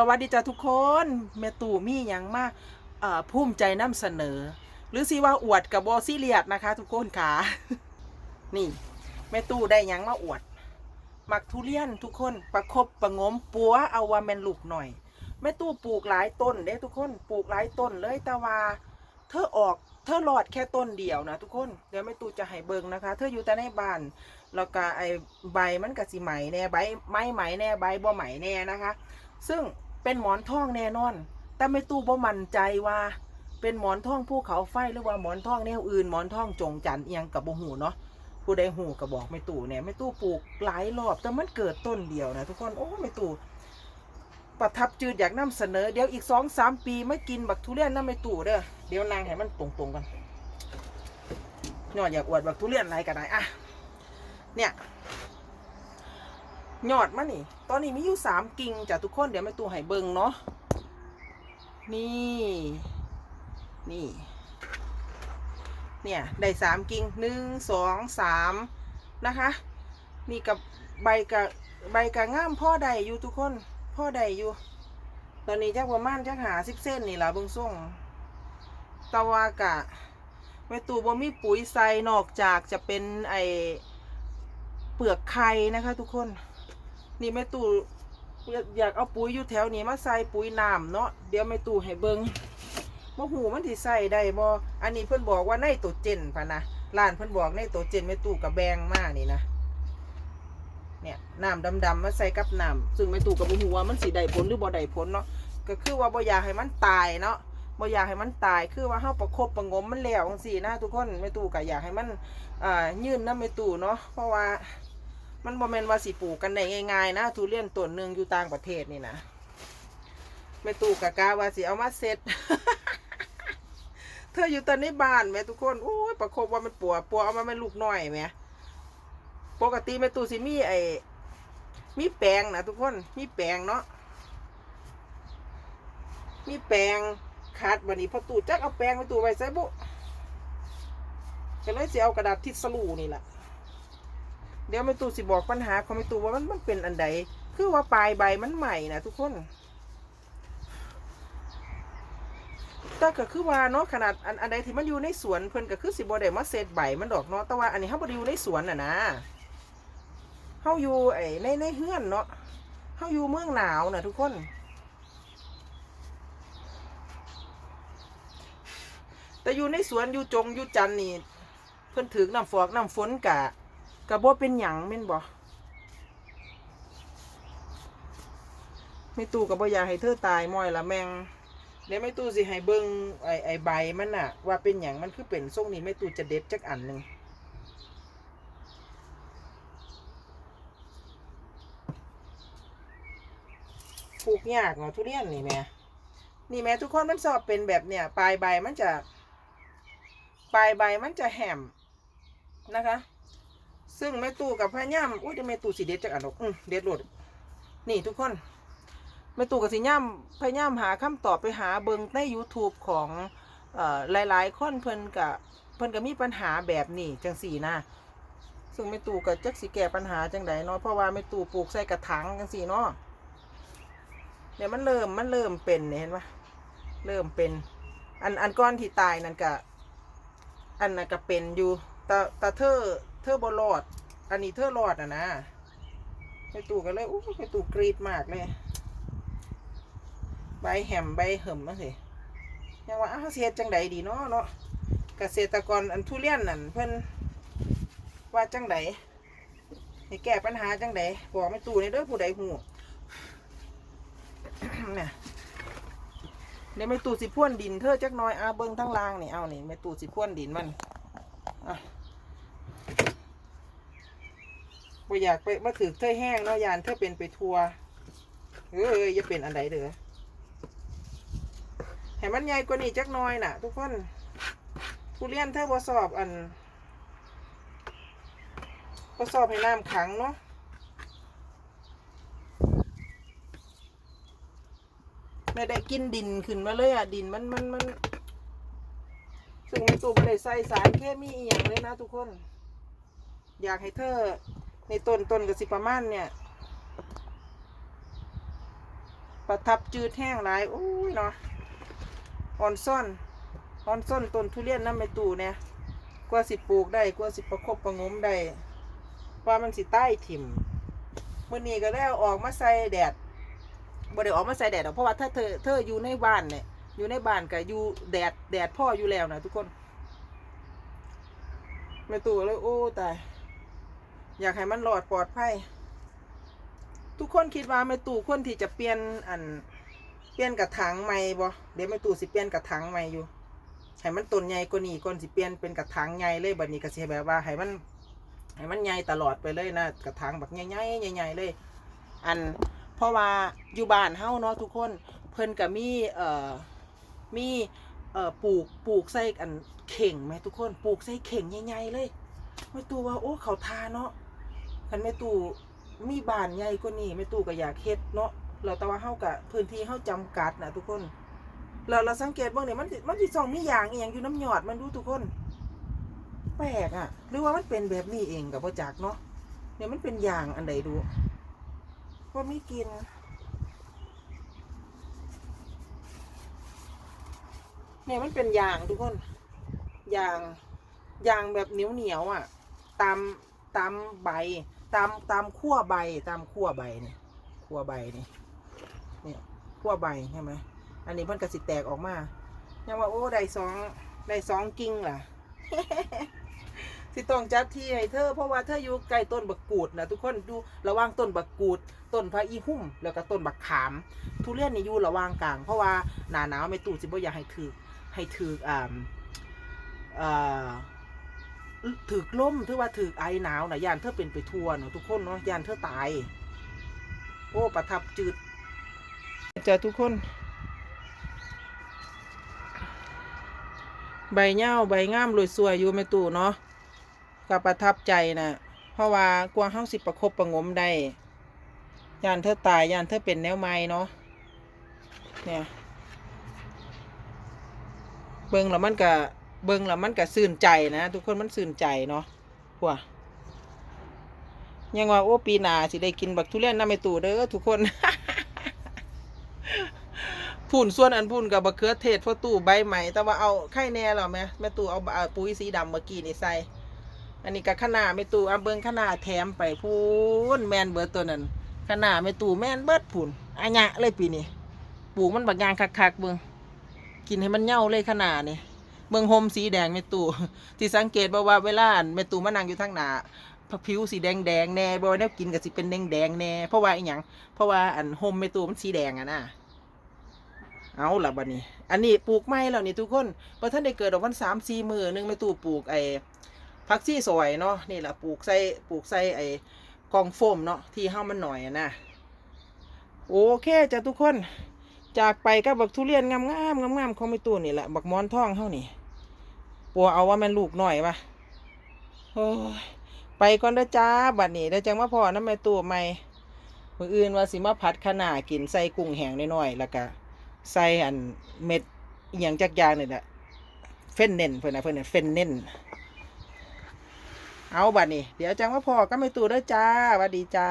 สวัสดีจ้าทุกคนแม่ตู่มีอย่างมากภูมิใจนำเสนอ หรือสิว่าอวดกับบอซีเรียสนะคะ ทุกคนค่ะนี่แม่ตู่ได้ยังมาอวดหมักทุเรียนทุกคนประคบประงมปัวเอาว่าแมนลูกหน่อยแม่ตู่ปลูกหลายต้นเด้ทุกคนปลูกหลายต้นเลยแต่ว่าเธอออกเธอรอดแค่ต้นเดียวนะทุกคนเดี๋ยวแม่ตู่จะให้เบิงนะคะ เธออยู่แต่ในบ้านแล้วก็ไอใบมันก็สิไหมแน่ใบไม้ไหมแน่ใบบ่ไหมแน่นะคะ ซึ่ง เป็นหมอนทองแน่นอน แต่ไม่ตู้บ่มั่นใจว่า เป็นหมอนทองภูเขาไฟหรือว่าหมอนทองแนวอื่นหมอนทองจงจันเอียงกับบ่หูเนาะผู้ใดหูก็บอกไม่ตู่เนี่ยไม่ตู้ปลูกหลายรอบแต่มันเกิดต้นเดียวนะทุกคนโอ้ไม่ตู่ประทับจืดอยากนำเสนอเดี๋ยวอีกสองสามปีไม่กินบักทุเรียนน้ำไม่ตู่เด้อเดี๋ยวนางให้มันตรงๆกันยอดอยากอวดบักทุเรียนอะไรก็ได้อะเนี่ย ยอดมานี่ ตอนนี้มีอยู่สามกิ่งจ้ะทุกคน เดี๋ยวแม่ตูให้เบิงเนาะ นี่ นี่ เนี่ย ได้สามกิ่งหนึ่งสองสามนะคะ นี่กับใบกับใบกับง่ามพ่อใดอยู่ทุกคน พ่อใดอยู่ ตอนนี้จักประมาณจักหาสิบเส้นนี่ละเบิ่งส่งตะวากะแม่ตูบ่มีปุ๋ยใส่นอกจากจะเป็นไอเปลือกไข่นะคะทุกคน นี่แม่ตู่อยากเอาปุ๋ยอยู่แถวนี้มาใส่ปุ๋ยน้ำเนาะเดี๋ยวแม่ตู่ให้เบิงบ่หูมันที่ใส่ได้บ่อันนี้เพิ่นบอกว่าในตัวเจนพะนะร้านเพิ่นบอกในตัวเจนแม่ตู่กับแบงมากนี่นะเนี่ยน้ำดำๆมาใส่กับน้ำซึ่งแม่ตู่กับบ่หูว่ามันสิได้ผลหรือบ่ได้ผลเนาะก็คือว่าบ่อยากให้มันตายเนาะบ่อยากให้มันตายคือว่าเฮาประคบประงมมันแล้วจังซี่นะทุกคนแม่ตู่ก็อยากให้มันอ่ายืนนำแม่ตู่เนาะเพราะว่า มันบ่แมนว่าสิปลูกกันได้ง่ายๆนะทุเรียนต้นหนึ่งอยู่ต่างประเทศนี่นะแม่ตู่กะกาว่าสิเอามาเซ็ตเธออยู่ต่ในบ้านแม่ทุกคนโอ้ยประคบว่ามันปัวปัวเอามาแม่ลูกน้อยแม่ปกติแม่ตู่สิมีไอ้มีแปลงนะทุกคนมีแปลงเนาะมีแปลงคัดบันนี้พอตู่จักเอาแปลงแม่ตู่ไว้ใส่บุก็เลยสิเอากระดาษทิชสลูนี่แหละ เดี๋ยวแม่ตู่สิบอกปัญหาของแม่ตู่ว่ามันมันเป็นอันใดคือว่าปลายใบมันใหม่นะทุกคนแต่ก็คือว่าเนาะขนาดอันอันใดที่มันอยู่ในสวนเพิ่นก็คือสิบ่ได้มาเซตใบมันดอกเนาะแต่ว่าอันนี้เฮาบ่ได้อยู่ในสวนน่ะนะเฮาอยู่ไอ้ในในเฮือนเนาะเฮาอยู่เมืองหนาวน่ะทุกคนแต่อยู่ในสวนอยู่จงอยู่จันนี่เพิ่นถึกน้ำฟอกน้ำฝนกะ กระโบเป็นหยังแม่นบ่ไม่ตู้ก็บ่อยากให้เธอตายมอยละแมงเดี๋ยวไม่ตู้สิให้เบิ่งไอไอใบมันน่ะ ว่าเป็นหยังมันคือเป็นทรงนี้ไม่ตู้จะเด็ดจักอันหนึ่งปลูกยากเนาะทุเรียนนี่แม่นี่แม่ทุกคนมันชอบเป็นแบบเนี้ยปลายใบมันจะ ปลายใบมันจะแหมนะคะ ซึ่งแม่ตู่กับพะย่ำอุ้ยเดี๋ยวแม่ตู่สีเด็ดจากอันดอกอืมเด็ดโหลดนี่ทุกคนแม่ตู่กับสีย่ำพะย่ำหาคำตอบไปหาเบิงใน YouTube ของเอ่อหลาย ๆ คนเพิ่นกับเพิ่นก็มีปัญหาแบบนี้จังสี่นะซึ่งแม่ตู่กับจักสิแก้ปัญหาจังใดเนาะเพราะว่าแม่ตู่ปลูกใส่กระถางจังสี่เนาะเนี่ยมันเริ่มมันเริ่มเป็นเนี่ยเห็นปะเริ่มเป็น อันอันก้อนที่ตายนั่นก็อันนั้นก็เป็นอยู่ต่แต่เธอเธอบรอด อันนี้เธอรอดอะนะไปตู่กันเลยอู้ไปตู่กรีดมากเลย ใบแหมใบเหิมมาสิยังว่าอ้าวเสียจังใดดีเนาะเนาะเกษตรกรอันทุเรียนนั่นเพิ่นว่าจังใดให้แก้ปัญหาจังใดบอกไม่ตู่ในเด้อผู้ใดหูเนี่ยเดี๋ยวไม่ตู่สิพ่วนดินเธอจักน้อยอาเบิ้งทั้งล่างนี่เอานี่ไม่ตู่สิพ่วนดินมันอะบ่ อยากไปมาถือเธอแห้งเนาะยานเธอเป็นไปทัวเอ้ยอย่าเป็นอันใดเด้อให้มันใหญ่กว่านี้จักน้อยน่ะ ทุกคนทุเรียนเธอบ่สอบอันบ่สอบให้น้ำขังเนาะไม่ได้กินดินขึ้นมาเลยอะ ดินมันมันมันซึ่งในตัวไม่ได้ใส่สารเคมีอหย่างเลยนะทุกคน อยากให้เธอ ในต้นต้นกับสิประมาณเนี่ย ประทับจืดแห้งหลายโอ้ยเนาะอ่อนซ่อนอ่อนซ่อนต้นทุเรียนน้ำไม่ตู่เนี่ยกว่าสิปลูกได้กว่าสิประคบประงมได้ว่ามันสิใต้ถิ่มมื่อนี้ก็ได้อออกมาใส่แดดบ่ได้ออกมาใส่แดดหรอกเพราะว่าถ้าเธอเธออยู่ในบ้านเนี่ยอยู่ในบ้านก็อยู่แดดแดดพ่ออยู่แล้วนะทุกคนแม่ตู่เลยโอ้ตาย อยากให้มันหลอดปลอดภัยทุกคนคิดว่าแม่ตู่ควรที่จะเปลี่ยนอันเปลี่ยนกระถางใหม่บ่เดี๋ยวแม่ตู่สิเปลี่ยนกระถางใหม่อยู่ให้มันต้นใหญ่กว่านี้ก่อนสิเปลี่ยนเป็นกระถางใหญ่เลยบัดนี้ก็สิแบบว่าให้มันให้มันใหญ่ตลอดไปเลยนะกระถางแบบใหญ่ๆใหญ่ๆเลย อันเพราะว่าอยู่บ้านเฮาเนาะทุกคนเพิ่นก็มีเอ่อมีเอ่อปลูกปลูกใส่อันเข่งไหมทุกคนปลูกใส่เข่งใหญ่ๆเลยแม่ตู่ว่าโอ้เขาทาเนาะ คันแม่ตู่มีบ้านใหญ่กว่านี้แม่ตู่ก็อยากเฮ็ดเนาะเราแต่ว่าเฮากับพื้นที่เฮาจำกัดนะทุกคนเราเราสังเกตเบ้างเนี่ยมันมันสิส่องมีอย่างอีหยังอยู่น้ำหยอดมันดูทุกคน แปลกอะ่ะ หรือว่ามันเป็นแบบนี้เองกับพ่อจักเนาะเนี่ยมันเป็นอย่างอันใดดูว่าไม่กิน เนี่ยมันเป็นอย่างทุกคนอย่างอย่างแบบเหนียวเหนียวอะ ตามตามใบ ตามตามขั้วใบตามขั้วใบเนี่ยขั้วใบนี่เนี่ยขั้วใบใช่ไหมอันนี้มันกระสิแตกออกมายังว่าโอ้ได้สองได้สองกิ่งล่ะสิต้องจัดที่ให้เธอเพราะว่าเธออยู่ใกล้ต้นบักกูดนะทุกคนดูระว่างต้นบักกูด ต้นพระอีหุ่ม แล้วก็ต้นบักขาม ทุเรียนนี่อยู่ระว่างกลาง เพราะว่าหนาหนาวไม่ตู่สิบ่อยากให้ถือให้ถืออ่าอ่า ถือล่มถือว่าถือไอหนาวนะยานเธอเป็นไปทั่วเนาะทุกคนเนาะยานเธอตาย โอ้ประทับจืดเจอทุกคน ใบเง่าใบงามรวยสวยอยู่ไม่ตู่เนาะก็ประทับใจนะเพราะว่ากลัวเฮาสิประคบประงมได้ยานเธอตายยานเธอเป็นแนวไม้เนาะเนี่ยเบิ่งแล้วมันก็ เบิ่งแล้วมันก็สื่นใจนะทุกคนมันสื่นใจเนาะพวยังว่าโอ้ปีนาสิได้กินบักทุเรียนน้ำไม่ตู่เด้อทุกคนพุ่นส่วนอันพุ่นกับบักเขือเทศพ่อตู่ใบใหม่แต่ว่าเอาไข่แน่หรอแม่แม่ตู่เอาปุ๋ยสีดำเมื่อกี้นี่ใส่อันนี้กับขนาแม่ตู่เอาเบิ้งขนาแถมไปพูนแมนเบิร์ตัวนั้นขนาแม่ตู่แมนเบิร์ดพุ่นอัญะเลยปีนี้ปลูกมันบักยางคักๆเบิ้งกินให้มันเหย่าเลยขนาดนี่ เบิ้งโฮมสีแดงแม่ตู่ที่สังเกตบ่ว่าเวลาอันแม่ตู่มานั่งอยู่ทางหน้าผิวสีแดงแดงแน่บ่ว่าแนวกินก็สิเป็นแดงแดงแน่เพราะว่าอีหยังเพราะว่าอันโฮมแม่ตู่มันสีแดงอะนะเอาละบัดนี้ อันนี้ปลูกไม้แล้วนี่ทุกคนพอท่านได้เกิดออกวันสามสี่มือหนึงไม่ตู้ปลูกไอ้พักซี่ซอยเนาะนี่แหละปลูกใส่ปลูกใส่ไอ้กองโฟมเนาะที่ห้ามันหน่อยอะนะโอเคจ้ะทุกคน จากไปกับบักทุเรียนงามงามงามงามๆของไม่ตู้นี่แหละบักมอนทองเฮานี่ ปัวเอาว่ามันลูกหน่อยปะโอ้ยไปก่อนเด้อจ้าบัดนี้เดี๋ยวจังมาพอน้ำแม่ตู้ใหม่มืออื่นว่าสิมาผัดขนากินใส่กุ้งแห้งน้อยๆแล้วก็ใส่อันเม็ดอย่างจักย่างนี่แหละเฟ้นเน่นเพื่อนนะเพื่อนนะเฟ้นเน่นเอาบัดนี้ เดี๋ยวจังว่าพอก็ไม่ตูเด้อจ้าหวัดดีจ้า